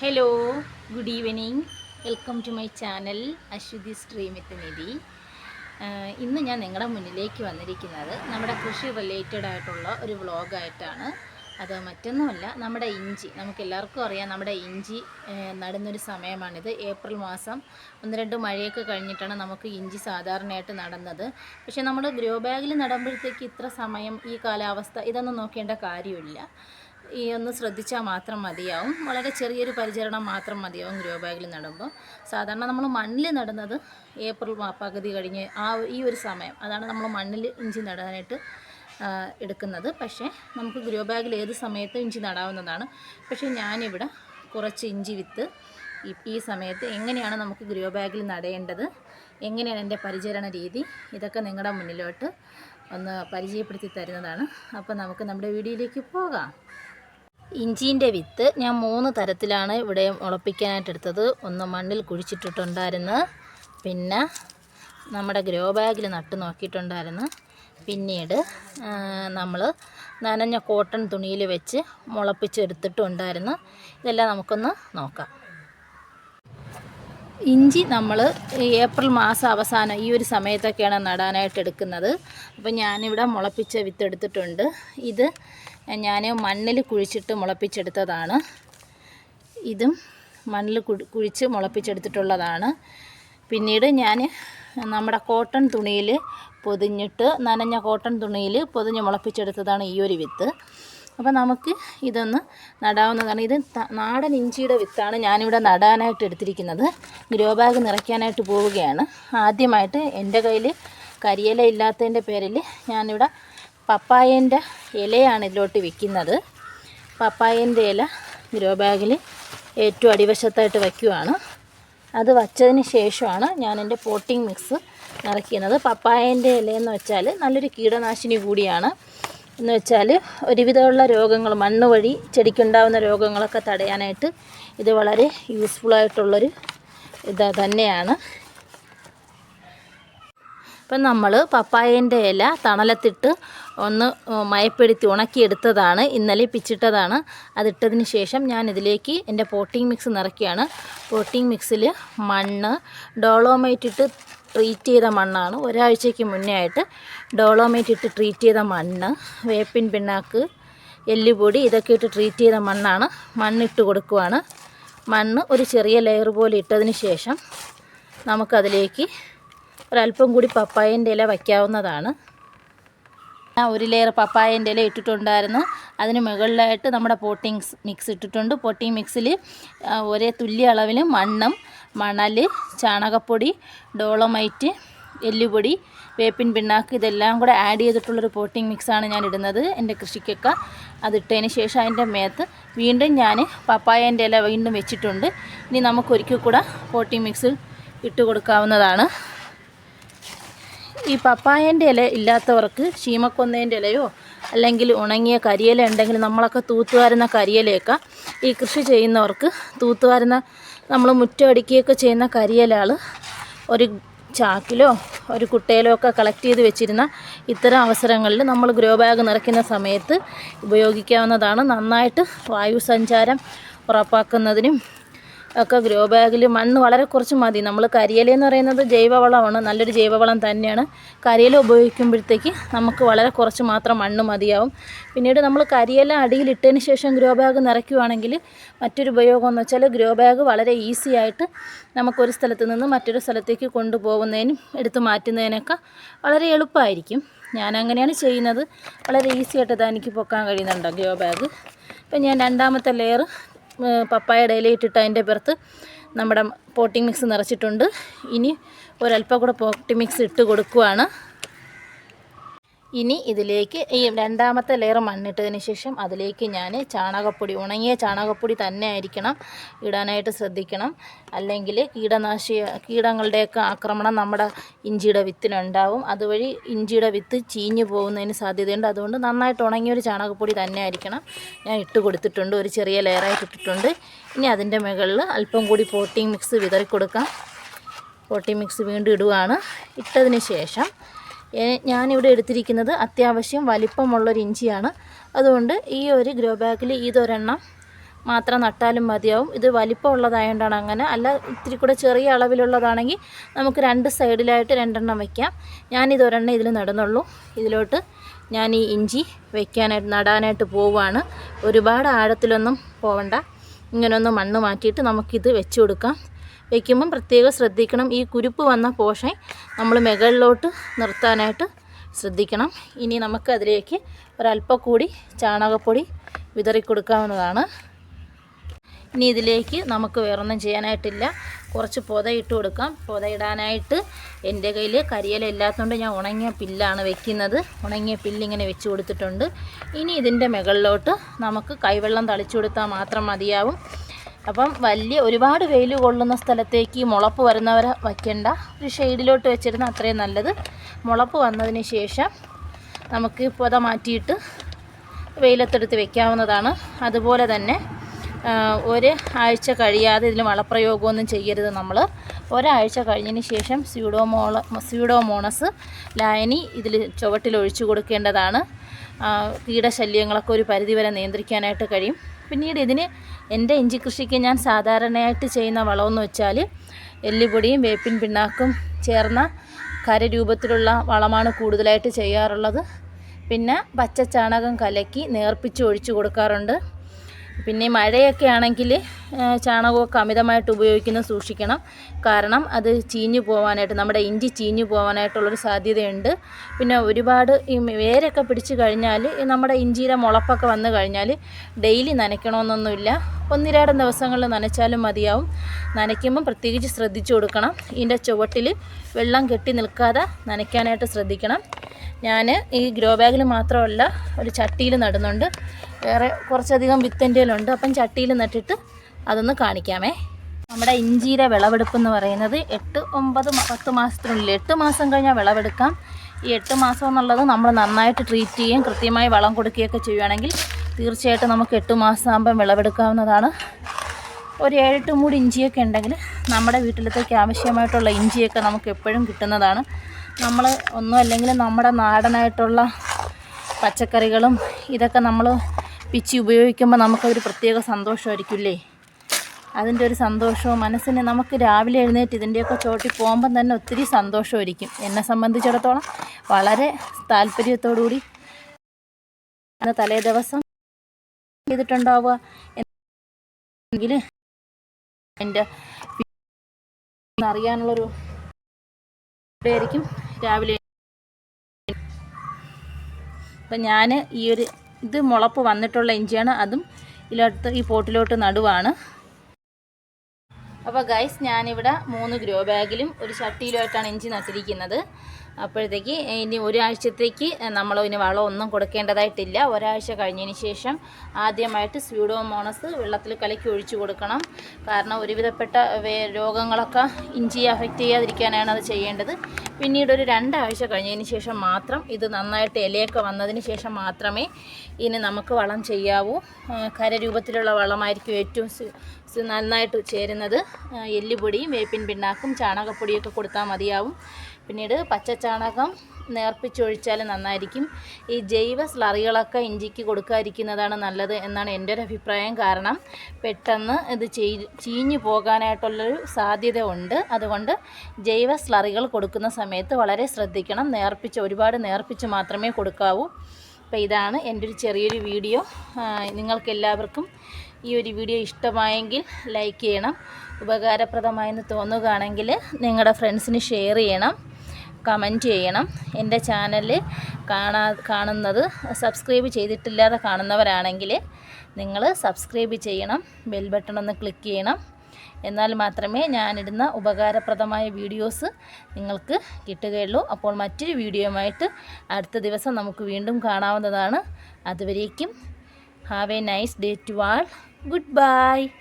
Hello good evening welcome to my channel Aswathi stream with Nidhi ഇന്ന് ഞാൻ നിങ്ങളുടെ മുന്നിലേക്ക് വന്നിരിക്കുന്നത് നമ്മുടെ കൃഷി റിലേറ്റഡ് ആയിട്ടുള്ള ഒരു വ്ളോഗായിട്ടാണ് അത് മറ്റൊന്നുമല്ല നമ്മുടെ ഇഞ്ചി. നമുക്ക് എല്ലാവർക്കും അറിയാം നമ്മുടെ ഇഞ്ചി നടുന്നൊരു സമയമാണിത്. ഏപ്രിൽ മാസം ഒന്ന് രണ്ട് മഴയൊക്കെ കഴിഞ്ഞിട്ടാണ് നമുക്ക് ഇഞ്ചി സാധാരണയായിട്ട് നടന്നത്. പക്ഷേ നമ്മൾ ഗ്രോ ബാഗിൽ നടുമ്പോഴത്തേക്ക് ഇത്ര സമയം ഈ കാലാവസ്ഥ ഇതൊന്നും നോക്കേണ്ട കാര്യമില്ല. ഈ ഒന്ന് ശ്രദ്ധിച്ചാൽ മാത്രം മതിയാവും. വളരെ ചെറിയൊരു പരിചരണം മാത്രം മതിയാവും ഗ്രോ ബാഗിൽ നടുമ്പോൾ. സാധാരണ നമ്മൾ മണ്ണിൽ നടുന്നത് ഏപ്രിൽ പകുതി കഴിഞ്ഞ് ആ ഈ ഒരു സമയം. അതാണ് നമ്മൾ മണ്ണിൽ ഇഞ്ചി നടാനായിട്ട് എടുക്കുന്നത്. പക്ഷേ നമുക്ക് ഗ്രോ ബാഗിൽ ഏത് സമയത്തും ഇഞ്ചി നടാവുന്നതാണ്. പക്ഷേ ഞാനിവിടെ കുറച്ച് ഇഞ്ചി വിത്ത് ഈ സമയത്ത് എങ്ങനെയാണ് നമുക്ക് ഗ്രോ ബാഗിൽ നടേണ്ടത് എങ്ങനെയാണ് എന്റെ പരിചരണ രീതി ഇതൊക്കെ നിങ്ങളുടെ മുന്നിലോട്ട് ഒന്ന് പരിചയപ്പെടുത്തി തരുന്നതാണ്. അപ്പോൾ നമുക്ക് നമ്മുടെ വീഡിയോയിലേക്ക് പോകാം. ഇഞ്ചീന്റെ വിത്ത് ഞാൻ മൂന്ന് തരത്തിലാണ് ഇവിടെ മുളപ്പിക്കാനായിട്ട് എടുത്തത് ഒന്ന് മണ്ണിൽ കുഴിച്ചിട്ടിട്ടുണ്ടായിരുന്നു. പിന്നെ നമ്മുടെ ഗ്രോ ബാഗിൽ നട്ട് നോക്കിയിട്ടുണ്ടായിരുന്നു. പിന്നീട് നമ്മൾ നനഞ്ഞ കോട്ടൺ തുണിയിൽ വെച്ച് മുളപ്പിച്ചെടുത്തിട്ടുണ്ടായിരുന്നു. ഇതെല്ലാം നമുക്കൊന്ന് നോക്കാം. ഇഞ്ചി നമ്മൾ ഏപ്രിൽ മാസം അവസാനം ഈ ഒരു സമയത്തൊക്കെയാണ് നടാനായിട്ട് എടുക്കുന്നത് അപ്പോൾ ഞാനിവിടെ മുളപ്പിച്ച വിത്ത് എടുത്തിട്ടുണ്ട് ഇത് ഞാൻ മണ്ണിൽ കുഴിച്ചിട്ട് മുളപ്പിച്ചെടുത്തതാണ്. ഇതും മണ്ണിൽ കുഴിച്ച് മുളപ്പിച്ചെടുത്തിട്ടുള്ളതാണ്. പിന്നീട് ഞാൻ നമ്മുടെ കോട്ടൺ തുണിയിൽ പൊതിഞ്ഞിട്ട് നനഞ്ഞ കോട്ടൺ തുണിയിൽ പൊതിഞ്ഞ് മുളപ്പിച്ചെടുത്തതാണ് ഈ ഒരു വിത്ത്. അപ്പോൾ നമുക്ക് ഇതൊന്ന് നടാവുന്നതാണ് ഇത് നാടൻ ഇഞ്ചിയുടെ വിത്താണ് ഞാനിവിടെ നടാനായിട്ട് എടുത്തിരിക്കുന്നത്. ഗ്രോ ബാഗ് നിറയ്ക്കാനായിട്ട് പോവുകയാണ്. ആദ്യമായിട്ട് എന്റെ കയ്യിൽ കരിയില ഇല്ലാത്തതിന്റെ പേരിൽ ഞാനിവിടെ പപ്പായന്റെ ഇലയാണ് ഇതിലോട്ട് വിൽക്കുന്നത്. പപ്പായന്റെ ഇല ഗ്രോ ബാഗിൽ ഏറ്റവും അടിവശത്തായിട്ട് വയ്ക്കുവാണ്. അത് വച്ചതിന് ശേഷമാണ് ഞാൻ എന്റെ പോട്ടിംഗ് മിക്സ് നിറയ്ക്കുന്നത് പപ്പായന്റെ ഇലയെന്ന് വെച്ചാൽ നല്ലൊരു കീടനാശിനി കൂടിയാണ്. എന്ന് വെച്ചാൽ ഒരുവിധമുള്ള രോഗങ്ങൾ മണ്ണ് വഴി ചെടിക്കുണ്ടാവുന്ന രോഗങ്ങളൊക്കെ തടയാനായിട്ട് ഇത് വളരെ യൂസ്ഫുള്ളായിട്ടുള്ളൊരു ഇത് തന്നെയാണ്. ഇപ്പം നമ്മൾ പപ്പായേന്റെ ഇല തണലത്തിട്ട് ഒന്ന് മയപ്പെടുത്തി ഉണക്കിയെടുത്തതാണ്. ഇന്നലെ പിച്ചിട്ടതാണ്. അതിട്ടതിന് ശേഷം ഞാൻ ഇതിലേക്ക് എന്റെ പോട്ടിംഗ് മിക്സ് നിറയ്ക്കുകയാണ്. പോട്ടിംഗ് മിക്സിൽ മണ്ണ് ഡോളോമൈറ്റ് ഇട്ട് ട്രീറ്റ് ചെയ്ത മണ്ണാണ്. ഒരാഴ്ചയ്ക്ക് മുന്നേ ആയിട്ട് ഡോളോമൈറ്റ് ഇട്ട് ട്രീറ്റ് ചെയ്ത മണ്ണ് വേപ്പിൻ പിണ്ണാക്ക് എല്ലുപൊടി ഇതൊക്കെ ഇട്ട് ട്രീറ്റ് ചെയ്ത മണ്ണാണ്. മണ്ണിട്ട് കൊടുക്കുവാണ്. മണ്ണ് ഒരു ചെറിയ ലെയർ പോലെ ഇട്ടതിന് ശേഷം നമുക്കതിലേക്ക് ഒരല്പം കൂടി പപ്പായന്റെ ഇല വയ്ക്കാവുന്നതാണ്. ഞാൻ ഒരു ലെയർ പപ്പായന്റെ ഇല ഇട്ടിട്ടുണ്ടായിരുന്നു. അതിന് മുകളിലായിട്ട് നമ്മുടെ പോട്ടിംഗ് മിക്സ് ഇട്ടിട്ടുണ്ട്. പോട്ടിങ് മിക്സിൽ ഒരേ തുല്യ അളവിൽ മണ്ണും മണൽ ചാണകപ്പൊടി ഡോളമൈറ്റ് എല്ലുപൊടി വേപ്പിൻ പിണ്ണാക്ക് ഇതെല്ലാം കൂടെ ആഡ് ചെയ്തിട്ടുള്ളൊരു പോട്ടിംഗ് മിക്സാണ് ഞാൻ ഇടുന്നത്. എന്റെ കൃഷിക്കൊക്കെ അതിട്ടതിന് ശേഷം അതിന്റെ മേത്ത് വീണ്ടും ഞാൻ പപ്പായന്റെ ഇല വീണ്ടും വെച്ചിട്ടുണ്ട്. ഇനി നമുക്കൊരിക്കൽ കൂടെ പോട്ടിങ് മിക്സ് ഇട്ട് കൊടുക്കാവുന്നതാണ്. ഈ പപ്പായന്റെ ഇല ഇല്ലാത്തവർക്ക് ശീമക്കൊന്നേന്റെ ഇലയോ അല്ലെങ്കിൽ ഉണങ്ങിയ കരിയില ഉണ്ടെങ്കിൽ നമ്മളൊക്കെ തൂത്തുവാരുന്ന കരിയിലയൊക്കെ ഈ കൃഷി ചെയ്യുന്നവർക്ക് തൂത്തുവാരുന്ന നമ്മൾ മുറ്റമടിക്കുകയൊക്കെ ചെയ്യുന്ന കരിയിലകൾ ഒരു ചാക്കിലോ ഒരു കുട്ടയിലോ ഒക്കെ കളക്ട് ചെയ്ത് വെച്ചിരുന്ന ഇത്തരം അവസരങ്ങളിൽ നമ്മൾ ഗ്രോ ബാഗ് നിറയ്ക്കുന്ന സമയത്ത് ഉപയോഗിക്കാവുന്നതാണ് നന്നായിട്ട് വായു സഞ്ചാരം ഉറപ്പാക്കുന്നതിനും ഒക്കെ ഗ്രോ ബാഗിൽ മണ്ണ് വളരെ കുറച്ച് മതി. നമ്മൾ കരിയില എന്ന് പറയുന്നത് ജൈവവളമാണ്. നല്ലൊരു ജൈവവളം തന്നെയാണ്. കരിയില ഉപയോഗിക്കുമ്പോഴത്തേക്ക് നമുക്ക് വളരെ കുറച്ച് മാത്രം മണ്ണ് മതിയാവും. പിന്നീട് നമ്മൾ കരിയില അടിയിലിട്ടതിന് ശേഷം ഗ്രോ ബാഗ് നിറയ്ക്കുവാണെങ്കിൽ മറ്റൊരു ഉപയോഗം എന്ന് വെച്ചാൽ ഗ്രോ ബാഗ് വളരെ ഈസി ആയിട്ട് നമുക്കൊരു സ്ഥലത്ത് നിന്ന് മറ്റൊരു സ്ഥലത്തേക്ക് കൊണ്ടുപോകുന്നതിനും എടുത്തു മാറ്റുന്നതിനൊക്കെ വളരെ എളുപ്പമായിരിക്കും. ഞാൻ അങ്ങനെയാണ് ചെയ്യുന്നത്. വളരെ ഈസി ആയിട്ട് ഇത് എനിക്ക് പൊക്കാൻ കഴിയുന്നുണ്ട് ഗ്രോ ബാഗ് ഇപ്പം ഞാൻ രണ്ടാമത്തെ ലെയർ പപ്പായയുടെ ഇലയിട്ടിട്ട് അതിന്റെ പുറത്ത് നമ്മുടെ പോട്ടിംഗ് മിക്സ് നിറച്ചിട്ടുണ്ട്. ഇനി ഒരല്പം കൂടെ പോട്ടിംഗ് മിക്സ് ഇട്ട് കൊടുക്കുവാണ്. ഇനി ഇതിലേക്ക് ഈ രണ്ടാമത്തെ ലെയർ മണ്ണിട്ടതിന് ശേഷം അതിലേക്ക് ഞാൻ ചാണകപ്പൊടി ഉണങ്ങിയ ചാണകപ്പൊടി തന്നെ ആയിരിക്കണം ഇടാനായിട്ട് ശ്രദ്ധിക്കണം. അല്ലെങ്കിൽ കീടനാശി കീടങ്ങളുടെയൊക്കെ ആക്രമണം നമ്മുടെ ഇഞ്ചിയുടെ വിത്തിനുണ്ടാവും. അതുവഴി ഇഞ്ചിയുടെ വിത്ത് ചീഞ്ഞു പോകുന്നതിന് സാധ്യതയുണ്ട്. അതുകൊണ്ട് നന്നായിട്ട് ഉണങ്ങിയൊരു ചാണകപ്പൊടി തന്നെ ആയിരിക്കണം. ഞാൻ ഇട്ട് കൊടുത്തിട്ടുണ്ട്. ഒരു ചെറിയ ലെയറായിട്ട് ഇട്ടിട്ടുണ്ട്. ഇനി അതിന്റെ മുകളിൽ അല്പം കൂടി പോട്ടിംഗ് മിക്സ് വിതറി കൊടുക്കാം പോട്ടിംഗ് മിക്സ് വീണ്ടും ഇടുവാണ്. ഇട്ടതിന് ശേഷം ഞാനിവിടെ എടുത്തിരിക്കുന്നത് അത്യാവശ്യം വലിപ്പമുള്ളൊരു ഇഞ്ചിയാണ്. അതുകൊണ്ട് ഈ ഒരു ഗ്രോ ബാഗിൽ ഇതൊരെണ്ണം മാത്രം നട്ടാലും മതിയാവും. ഇത് വലിപ്പമുള്ളതായതുകൊണ്ടാണ് അങ്ങനെ. അല്ല ഇത്തിരി കൂടെ ചെറിയ അളവിലുള്ളതാണെങ്കിൽ നമുക്ക് രണ്ട് സൈഡിലായിട്ട് രണ്ടെണ്ണം വയ്ക്കാം ഞാനിത് ഒരെണ്ണം ഇതിൽ നടന്നുള്ളൂ. ഇതിലോട്ട് ഞാൻ ഈ ഇഞ്ചി വയ്ക്കാനായിട്ട് നടാനായിട്ട് പോവുകയാണ് ഒരുപാട് ആഴത്തിലൊന്നും പോവണ്ട. ഇങ്ങനെയൊന്ന് മണ്ണ് മാറ്റിയിട്ട് നമുക്കിത് വെച്ച് കൊടുക്കാം. വയ്ക്കുമ്പം പ്രത്യേകം ശ്രദ്ധിക്കണം. ഈ കുരുപ്പ് വന്ന പോഷൻ നമ്മൾ മുകളിലോട്ട് നിർത്താനായിട്ട് ശ്രദ്ധിക്കണം. ഇനി നമുക്ക് അതിലേക്ക് ഒരല്പം കൂടി ചാണകപ്പൊടി വിതറി കൊടുക്കാവുന്നതാണ് ഇനി ഇതിലേക്ക് നമുക്ക് വേറൊന്നും ചെയ്യാനായിട്ടില്ല. കുറച്ച് പുത ഇട്ട് കൊടുക്കാം. പുത ഇടാനായിട്ട് എന്റെ കയ്യിൽ കരിയില ഇല്ലാത്തതുകൊണ്ട് ഞാൻ ഉണങ്ങിയ പില്ലാണ് വെക്കുന്നത്. ഉണങ്ങിയ പില്ലിങ്ങനെ വെച്ച് കൊടുത്തിട്ടുണ്ട്. ഇനി ഇതിന്റെ മുകളിലോട്ട് നമുക്ക് കൈവെള്ളം തളിച്ചു കൊടുത്താൽ മാത്രം മതിയാവും. അപ്പം വലിയ ഒരുപാട് വെയിൽ കൊള്ളുന്ന സ്ഥലത്തേക്ക് മുളപ്പ് വരുന്നവരെ വയ്ക്കേണ്ട. ഒരു ഷെയ്ഡിലോട്ട് വെച്ചിരുന്ന അത്രയും നല്ലത്. മുളപ്പ് വന്നതിന് ശേഷം നമുക്ക് പുത മാറ്റിയിട്ട് വെയിലത്തെടുത്ത് വെക്കാവുന്നതാണ്. അതുപോലെ തന്നെ ഒരു ആഴ്ച കഴിയാതെ ഇതിൽ വളപ്രയോഗമൊന്നും ചെയ്യരുത് നമ്മൾ ഒരാഴ്ച കഴിഞ്ഞതിന് ശേഷം സ്യൂഡോമോള സ്യൂഡോമോണസ് ലായനി ഇതിൽ ചുവട്ടിൽ ഒഴിച്ചു കൊടുക്കേണ്ടതാണ് കീടശല്യങ്ങളൊക്കെ ഒരു പരിധിവരെ നിയന്ത്രിക്കാനായിട്ട് കഴിയും. പിന്നീട് ഇതിന് എന്റെ ഇഞ്ചി കൃഷിക്ക് ഞാൻ സാധാരണയായിട്ട് ചെയ്യുന്ന വളമെന്ന് വെച്ചാൽ എല്ലുപൊടിയും വേപ്പിൻ പിണ്ണാക്കും ചേർന്ന കരരൂപത്തിലുള്ള വളമാണ് കൂടുതലായിട്ട് ചെയ്യാറുള്ളത്. പിന്നെ പച്ച ചാണകം കലക്കി നേർപ്പിച്ച് ഒഴിച്ചു കൊടുക്കാറുണ്ട്. പിന്നെ മഴയൊക്കെ ആണെങ്കിൽ ചാണകമൊക്കെ അമിതമായിട്ട് ഉപയോഗിക്കുന്നത് സൂക്ഷിക്കണം. കാരണം അത് ചീഞ്ഞു പോകാനായിട്ട് നമ്മുടെ ഇഞ്ചി ചീഞ്ഞു പോകാനായിട്ടുള്ളൊരു സാധ്യതയുണ്ട്. പിന്നെ ഒരുപാട് ഈ വേരൊക്കെ പിടിച്ചു കഴിഞ്ഞാൽ നമ്മുടെ ഇഞ്ചിയുടെ മുളപ്പൊക്കെ വന്നു കഴിഞ്ഞാൽ ഡെയിലി നനയ്ക്കണമെന്നൊന്നുമില്ല. ഒന്നിരാടം ദിവസങ്ങളിൽ നനച്ചാലും മതിയാവും. നനയ്ക്കുമ്പം പ്രത്യേകിച്ച് ശ്രദ്ധിച്ചു കൊടുക്കണം. ഇതിന്റെ ചുവട്ടിൽ വെള്ളം കെട്ടി നിൽക്കാതെ നനയ്ക്കാനായിട്ട് ശ്രദ്ധിക്കണം. ഞാൻ ഈ ഗ്രോ ബാഗിൽ മാത്രമല്ല ഒരു ചട്ടിയിൽ നടുന്നുണ്ട്. വേറെ കുറച്ചധികം വിത്തിന്റെ ഉണ്ട് അപ്പം ചട്ടിയിൽ നട്ടിട്ട് അതൊന്ന് കാണിക്കാമേ. നമ്മുടെ ഇഞ്ചിയുടെ വിളവെടുപ്പ് എന്ന് പറയുന്നത് എട്ട് ഒമ്പത് പത്ത് മാസത്തിനുള്ളിൽ എട്ട് മാസം കഴിഞ്ഞാൽ വിളവെടുക്കാം. ഈ എട്ട് മാസം എന്നുള്ളത് നമ്മൾ നന്നായിട്ട് ട്രീറ്റ് ചെയ്യുകയും കൃത്യമായി വളം കൊടുക്കുകയൊക്കെ ചെയ്യുകയാണെങ്കിൽ തീർച്ചയായിട്ടും നമുക്ക് എട്ട് മാസം ആകുമ്പം വിളവെടുക്കാവുന്നതാണ്. ഒരു ഏഴെട്ട് മൂടി ഇഞ്ചിയൊക്കെ ഉണ്ടെങ്കിൽ നമ്മുടെ വീട്ടിലത്തേക്ക് ആവശ്യമായിട്ടുള്ള ഇഞ്ചിയൊക്കെ നമുക്ക് എപ്പോഴും കിട്ടുന്നതാണ്. നമ്മൾ ഒന്നും അല്ലെങ്കിൽ നമ്മുടെ നാടനായിട്ടുള്ള പച്ചക്കറികളും ഇതൊക്കെ നമ്മൾ പിച്ചി ഉപയോഗിക്കുമ്പോൾ നമുക്കൊരു പ്രത്യേക സന്തോഷമായിരിക്കില്ലേ? അതിന്റെ ഒരു സന്തോഷവും മനസ്സിന് നമുക്ക് രാവിലെ എഴുന്നേറ്റ് ഇതിന്റെയൊക്കെ ചോട്ടി പോകുമ്പം തന്നെ ഒത്തിരി സന്തോഷമായിരിക്കും. എന്നെ സംബന്ധിച്ചിടത്തോളം വളരെ താല്പര്യത്തോടുകൂടി തലേ ദിവസം ചെയ്തിട്ടുണ്ടാവുക എങ്കിൽ എന്റെ അറിയാനുള്ളൊരു ആയിരിക്കും രാവിലെ അപ്പം ഞാൻ ഈ ഒരു ഇത് മുളപ്പ് വന്നിട്ടുള്ള ഇഞ്ചിയാണ്. അതും ഇതിലോട്ട് ഈ പോട്ടിലോട്ട് നടുവാണ്. അപ്പോൾ ഗൈസ് ഞാനിവിടെ മൂന്ന് ഗ്രോ ബാഗിലും ഒരു ചട്ടിയിലുമായിട്ടാണ് ഇഞ്ചി നട്ടിരിക്കുന്നത്. അപ്പോഴത്തേക്ക് ഇനി ഒരാഴ്ചത്തേക്ക് നമ്മൾ ഇതിന് വളമൊന്നും കൊടുക്കേണ്ടതായിട്ടില്ല. ഒരാഴ്ച കഴിഞ്ഞതിന് ശേഷം ആദ്യമായിട്ട് സ്യൂഡോമോണസ് വെള്ളത്തിൽ കലക്കി ഒഴിച്ചു കൊടുക്കണം. കാരണം ഒരുവിധപ്പെട്ട രോഗങ്ങളൊക്കെ ഇഞ്ചിയെ അഫക്റ്റ് ചെയ്യാതിരിക്കാനാണ് അത് ചെയ്യേണ്ടത്. പിന്നീട് ഒരു രണ്ടാഴ്ച കഴിഞ്ഞതിന് ശേഷം മാത്രം ഇത് നന്നായിട്ട് ഇലയൊക്കെ വന്നതിന് ശേഷം മാത്രമേ ഇനി നമുക്ക് വളം ചെയ്യാവൂ. കരരൂപത്തിലുള്ള വളമായിരിക്കും ഏറ്റവും നന്നായിട്ട് ചേരുന്നത്. എല്ലുപൊടിയും വേപ്പിൻ പിണ്ണാക്കും ചാണകപ്പൊടിയൊക്കെ കൊടുത്താൽ മതിയാവും. പിന്നീട് പച്ച പച്ചച്ചാണകം നേർപ്പിച്ചൊഴിച്ചാൽ നന്നായിരിക്കും. ഈ ജൈവ സ്ലറികളൊക്കെ ഇഞ്ചിക്ക് കൊടുക്കാതിരിക്കുന്നതാണ് നല്ലത് എന്നാണ് എന്റെ ഒരു അഭിപ്രായം. കാരണം പെട്ടെന്ന് ഇത് ചീഞ്ഞു പോകാനായിട്ടുള്ളൊരു സാധ്യത ഉണ്ട് അതുകൊണ്ട് ജൈവ സ്ലറികൾ കൊടുക്കുന്ന സമയത്ത് വളരെ ശ്രദ്ധിക്കണം. നേർപ്പിച്ച് ഒരുപാട് നേർപ്പിച്ച് മാത്രമേ കൊടുക്കാവൂ. അപ്പോൾ ഇതാണ് എന്റെ ഒരു ചെറിയൊരു വീഡിയോ. നിങ്ങൾക്ക് എല്ലാവർക്കും ഈ ഒരു വീഡിയോ ഇഷ്ടമായെങ്കിൽ ലൈക്ക് ചെയ്യണം. ഉപകാരപ്രദമായെന്ന് തോന്നുകയാണെങ്കിൽ നിങ്ങളുടെ ഫ്രണ്ട്സിന് ഷെയർ ചെയ്യണം. കമന്റ് ചെയ്യണം. എന്റെ ചാനൽ കാണാ കാണുന്നത് സബ്സ്ക്രൈബ് ചെയ്തിട്ടില്ലാതെ കാണുന്നവരാണെങ്കിൽ നിങ്ങൾ സബ്സ്ക്രൈബ് ചെയ്യണം. ബെൽ ബട്ടൺ ഒന്ന് ക്ലിക്ക് ചെയ്യണം. എന്നാൽ മാത്രമേ ഞാനിടുന്ന ഉപകാരപ്രദമായ വീഡിയോസ് നിങ്ങൾക്ക് കിട്ടുകയുള്ളൂ. അപ്പോൾ മറ്റൊരു വീഡിയോയുമായിട്ട് അടുത്ത ദിവസം നമുക്ക് വീണ്ടും കാണാവുന്നതാണ്. അതുവരേക്കും have a nice day to all goodbye.